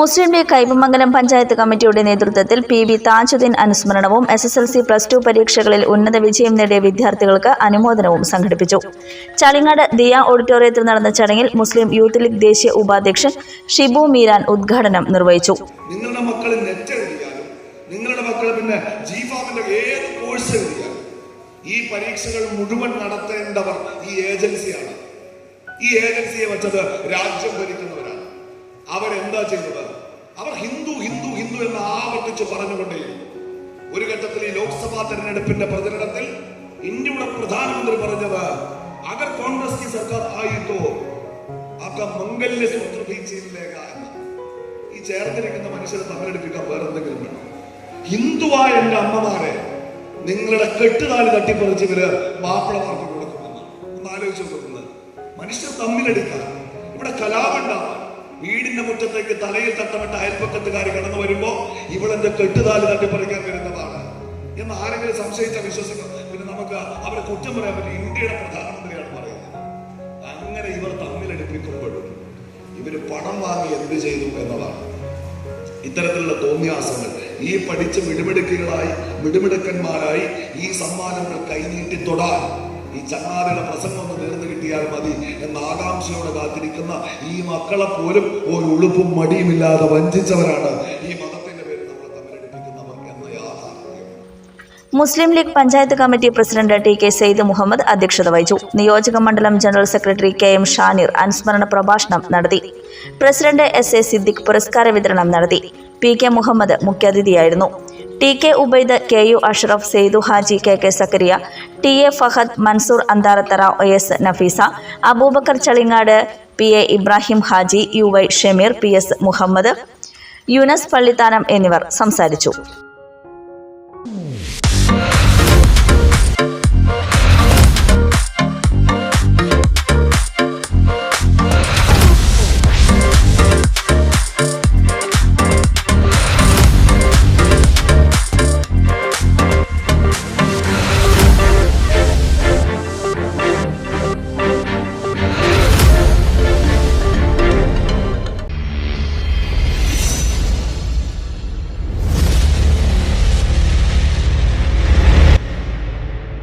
മുസ്ലിം league Kaipamangalam panchayat കമ്മിറ്റിയുടെ നേതൃത്വത്തിൽ P V Thajudheen അനുസ്മരണവും S S L C plus two പരീക്ഷകളിൽ ഉന്നത വിജയം നേടിയ വിദ്യാർത്ഥികൾക്ക് അനുമോദനവും സംഘടിപ്പിച്ചു. ചളിങ്ങാട് ദിയ ഓഡിറ്റോറിയത്തിൽ നടന്ന ചടങ്ങിൽ മുസ്ലിം യൂത്ത് ലീഗ് ദേശീയ ഉപാധ്യക്ഷൻ ഷിബു മീരാൻ ഉദ്ഘാടനം നിർവഹിച്ചു. നിങ്ങളുടെ നിങ്ങളുടെ പിന്നെ കോഴ്സ് ഈ പരീക്ഷകൾ മുഴുവൻ നടത്തേണ്ടവർ ഈ ഏജൻസിയാണ് ഈ ഏജൻസിയെ വെച്ചത് രാജ്യം ഭരിക്കുന്നവരാണ്. അവരെന്താ ചെയ്തത് അവർ ഹിന്ദു ഹിന്ദു ഹിന്ദു എന്ന് ആവർത്തിച്ച് പറഞ്ഞുകൊണ്ടേയിരുന്നു. ഒരു ഘട്ടത്തിൽ ഈ ലോക്സഭാ തെരഞ്ഞെടുപ്പിന്റെ പ്രചരണത്തിൽ ഇന്ത്യയുടെ പ്രധാനമന്ത്രി പറഞ്ഞത് അഗർ കോൺഗ്രസ് കി സർക്കാർ ആയിട്ടോ ആക്ക മംഗല്യ സൂത്ര ഭീച്ചയിലേക്ക ഈ ചേർന്നിരിക്കുന്ന മനുഷ്യരെ തമ്മിലെടുപ്പിക്കാൻ വേറെന്തെങ്കിലും വേണം? ഹിന്ദുവായ എന്റെ അമ്മമാരെ നിങ്ങളുടെ കെട്ടുകാൽ തട്ടിപ്പറിച്ച് ഇവർ മാപ്പിളമാർക്ക് കൊടുക്കുമെന്ന്. ഒന്ന് ആലോചിച്ചു കൊടുക്കുന്നത് മനുഷ്യർ തമ്മിലെടുക്കാൻ. ഇവിടെ കലാപണ്ടാവാൻ വീടിന്റെ മുറ്റത്തേക്ക് തലയിൽ തട്ടപ്പെട്ട അയൽപ്പക്കത്തുകാർ കടന്നു വരുമ്പോ ഇവളെന്റെ കെട്ടുതാലി തട്ടിപ്പറിക്കാൻ വരുന്നതാണ് എന്ന് ആരെങ്കിലും സംശയിച്ച വിശ്വസിക്കും. പിന്നെ നമുക്ക് അവരെ കുറ്റം പറയാൻ പറ്റും ഇന്ത്യയുടെ പ്രധാനമന്ത്രിയാണ് പറയുന്നത്. അങ്ങനെ ഇവർ തമ്മിലെടുപ്പിക്കുമ്പോഴും ഇവർ പണം വാങ്ങി എന്ത് ചെയ്തു എന്നതാണ്. ഇത്തരത്തിലുള്ള തോന്നിയാസങ്ങൾ ഈ പഠിച്ച മിടുമിടുക്കുകളായി മിടുമിടുക്കന്മാരായി ഈ സമ്മാനങ്ങൾ കൈനീട്ടി തൊടാൻ ഈ ചങ്ങാതിയുടെ പ്രസംഗം ഒന്ന് നേർന്നു കിട്ടിയാൽ മതി എന്ന ആകാംക്ഷയോടെ കാത്തിരിക്കുന്ന ഈ മക്കളെ പോലും ഒരു ഉളുപ്പും മടിയുമില്ലാതെ വഞ്ചിച്ചവരാണ് ഈ മതത്തിന്റെ പേരിൽ നമ്മൾ തമ്മിലടിപ്പിക്കുന്നവർ എന്ന യാഥാർത്ഥ്യം. Muslim League panchayat committee president T K Sayed Muhammad അധ്യക്ഷത വഹിച്ചു. നിയോജക മണ്ഡലം general secretary K M Shanir അനുസ്മരണ പ്രഭാഷണം നടത്തി. പ്രസിഡന്റ് എസ് എ സിദ്ദിഖ് പുരസ്കാര വിതരണം നടത്തി. P K Muhammad മുഖ്യാതിഥിയായിരുന്നു. T K Ubaid K U Ashraf Saidu Haji K K Zakariya T A Fahad Mansoor Antharathara O S Nafeesa Aboobacker Chalingad P A Ibrahim Haji U Y Shameer P S Muhammad Yunus Pallithanam എന്നിവർ സംസാരിച്ചു.